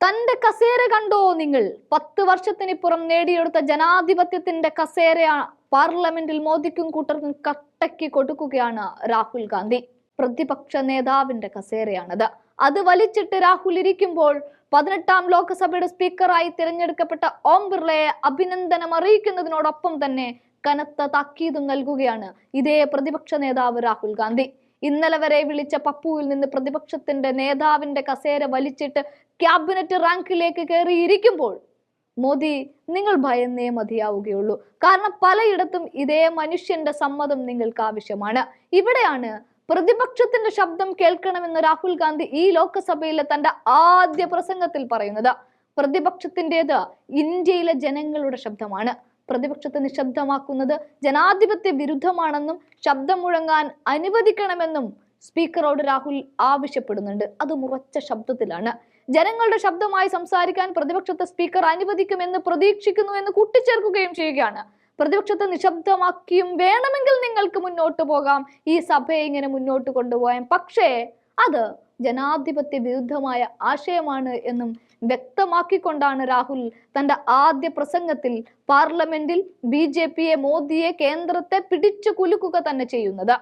തന്റെ കസേര കണ്ടോ നിങ്ങൾ? പത്ത് വർഷത്തിനിപ്പുറം നേടിയെടുത്ത ജനാധിപത്യത്തിന്റെ കസേര പാർലമെന്റിൽ മോദിക്കും കൂട്ടർക്കും കട്ടയ്ക്ക് കൊടുക്കുകയാണ് രാഹുൽ ഗാന്ധി. പ്രതിപക്ഷ നേതാവിന്റെ കസേരയാണത്. അത് വലിച്ചിട്ട് രാഹുൽ ഇരിക്കുമ്പോൾ പതിനെട്ടാം ലോക്സഭയുടെ സ്പീക്കറായി തിരഞ്ഞെടുക്കപ്പെട്ട ഓം ബിർളയെ അഭിനന്ദനം അറിയിക്കുന്നതിനോടൊപ്പം തന്നെ കനത്ത താക്കീതും നൽകുകയാണ് ഇതേ പ്രതിപക്ഷ നേതാവ് രാഹുൽ ഗാന്ധി. ഇന്നലെ വരെ വിളിച്ച പപ്പുവിൽ നിന്ന് പ്രതിപക്ഷത്തിന്റെ നേതാവിന്റെ കസേര വലിച്ചിട്ട് ക്യാബിനറ്റ് റാങ്കിലേക്ക് കയറിയിരിക്കുമ്പോൾ മോദി നിങ്ങൾ ഭയന്നേ മതിയാവുകയുള്ളൂ. കാരണം പലയിടത്തും ഇതേ മനുഷ്യന്റെ സമ്മതം നിങ്ങൾക്ക് ആവശ്യമാണ്. ഇവിടെയാണ് പ്രതിപക്ഷത്തിന്റെ ശബ്ദം കേൾക്കണമെന്ന് രാഹുൽ ഗാന്ധി ഈ ലോക്സഭയിലെ തന്റെ ആദ്യ പ്രസംഗത്തിൽ പറയുന്നത്. പ്രതിപക്ഷത്തിന്റെത് ഇന്ത്യയിലെ ജനങ്ങളുടെ ശബ്ദമാണ്. പ്രതിപക്ഷത്തെ നിശബ്ദമാക്കുന്നത് ജനാധിപത്യ വിരുദ്ധമാണെന്നും ശബ്ദം മുഴങ്ങാൻ അനുവദിക്കണമെന്നും സ്പീക്കറോട് രാഹുൽ ആവശ്യപ്പെടുന്നുണ്ട്. അത് മുറച്ച ശബ്ദത്തിലാണ്. ജനങ്ങളുടെ ശബ്ദമായി സംസാരിക്കാൻ പ്രതിപക്ഷത്തെ സ്പീക്കർ അനുവദിക്കുമെന്ന് പ്രതീക്ഷിക്കുന്നു എന്ന് കൂട്ടിച്ചേർക്കുകയും ചെയ്യുകയാണ്. പ്രതിപക്ഷത്തെ നിശബ്ദമാക്കിയും വേണമെങ്കിൽ നിങ്ങൾക്ക് മുന്നോട്ട് പോകാം. ഈ സഭയെ ഇങ്ങനെ മുന്നോട്ട് കൊണ്ടുപോകാൻ പക്ഷേ അത് ജനാധിപത്യ വിരുദ്ധമായ ആശയമാണ് എന്നും വ്യക്തമാക്കിക്കൊണ്ടാണ് രാഹുൽ തന്റെ ആദ്യ പ്രസംഗത്തിൽ പാർലമെന്റിൽ ബി ജെ പിയെ മോദിയെ കേന്ദ്രത്തെ പിടിച്ചു കുലുക്കുക തന്നെ ചെയ്യുന്നത്.